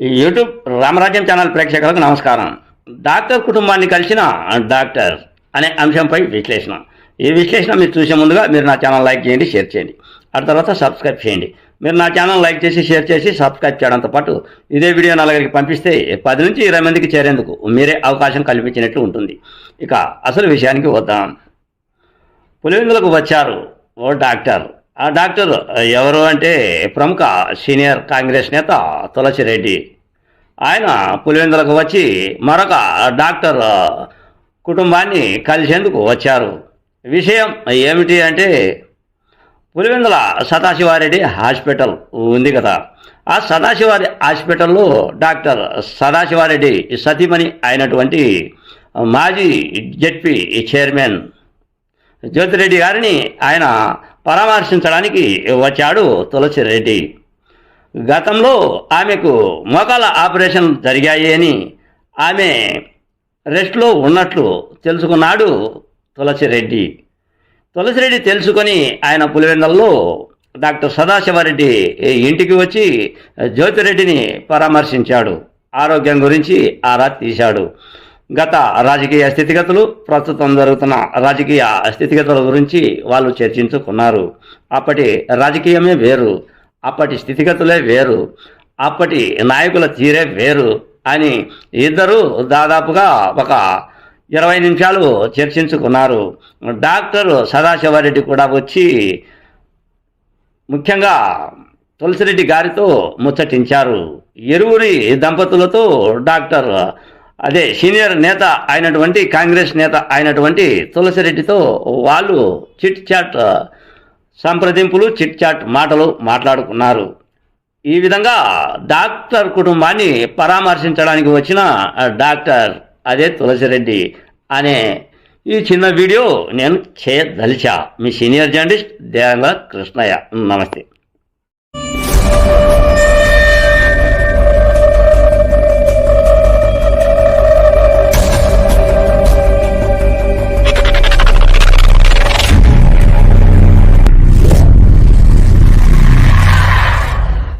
YouTube రామరాజ్యం channel ప్రేక్షకులకు నమస్కారం. Doctor కుటుంబాన్ని కలిసిన డాక్టర్ అనే అంశంపై విశ్లేషణ. ఈ విశ్లేషణ మీరు చూసే ముందుగా మీరు నా ఛానల్ లైక్ చేయండి షేర్ చేయండి. ఆ తర్వాత సబ్స్క్రైబ్ చేయండి. మీరు నా ఛానల్ లైక్ చేసి షేర్ చేసి సబ్స్క్రైబ్ చేయడంతో పాటు ఇదే వీడియో నలుగురికి పంపిస్తే పది నుంచి ఇరవై మందికి చేరేందుకు మీరే అవకాశం కల్పించినట్లు ఉంటుంది. ఇక అసలు విషయానికి వద్దాం. పులివెందులకు వచ్చారు ఓ డాక్టర్. డాక్టర్ ఎవరు అంటే ప్రముఖ సీనియర్ కాంగ్రెస్ నేత తులసిరెడ్డి ఆయన పులివెందులకు వచ్చి మరొక డాక్టర్ కుటుంబాన్ని కలిసేందుకు వచ్చారు. విషయం ఏమిటి అంటే పులివెందుల సదాశివారెడ్డి హాస్పిటల్ ఉంది కదా. ఆ సదాశివారి హాస్పిటల్లో డాక్టర్ సదాశివారెడ్డి సతీమణి అయినటువంటి మాజీ జెడ్పీ చైర్మన్ జ్యోతిరెడ్డి గారిని ఆయన పరామర్శించడానికి వచ్చాడు తులసిరెడ్డి గతంలో ఆమెకు మోకాల ఆపరేషన్ జరిగాయి అని ఆమె రెస్ట్లో ఉన్నట్లు తెలుసుకున్నాడు తులసిరెడ్డి తులసిరెడ్డి తెలుసుకొని ఆయన పులివెందల్లో డాక్టర్ సదాశివారెడ్డి ఇంటికి వచ్చి జ్యోతిరెడ్డిని పరామర్శించాడు. ఆరోగ్యం గురించి ఆరా తీశాడు. గత రాజకీయ స్థితిగతులు ప్రస్తుతం జరుగుతున్న రాజకీయ స్థితిగతుల గురించి వాళ్ళు చర్చించుకున్నారు. అప్పటి రాజకీయమే వేరు అప్పటి స్థితిగతులే వేరు అప్పటి నాయకుల తీరే వేరు అని ఇద్దరు దాదాపుగా ఒక ఇరవై నిమిషాలు చర్చించుకున్నారు. డాక్టర్ సదాశివారెడ్డి కూడా వచ్చి ముఖ్యంగా తులసిరెడ్డి గారితో ముచ్చటించారు. ఇరువురి దంపతులతో డాక్టర్ అదే సీనియర్ నేత అయినటువంటి కాంగ్రెస్ నేత అయినటువంటి తులసిరెడ్డితో వాళ్ళు చిట్ చాట్ సంప్రదింపులు చిట్ చాట్ మాటలు మాట్లాడుకున్నారు. ఈ విధంగా డాక్టర్ కుటుంబాన్ని పరామర్శించడానికి వచ్చిన డాక్టర్ అదే తులసిరెడ్డి అనే ఈ చిన్న వీడియో నేను చేయదలిచా. మీ సీనియర్ జర్నలిస్ట్ దేవంగ కృష్ణయ్య. నమస్తే.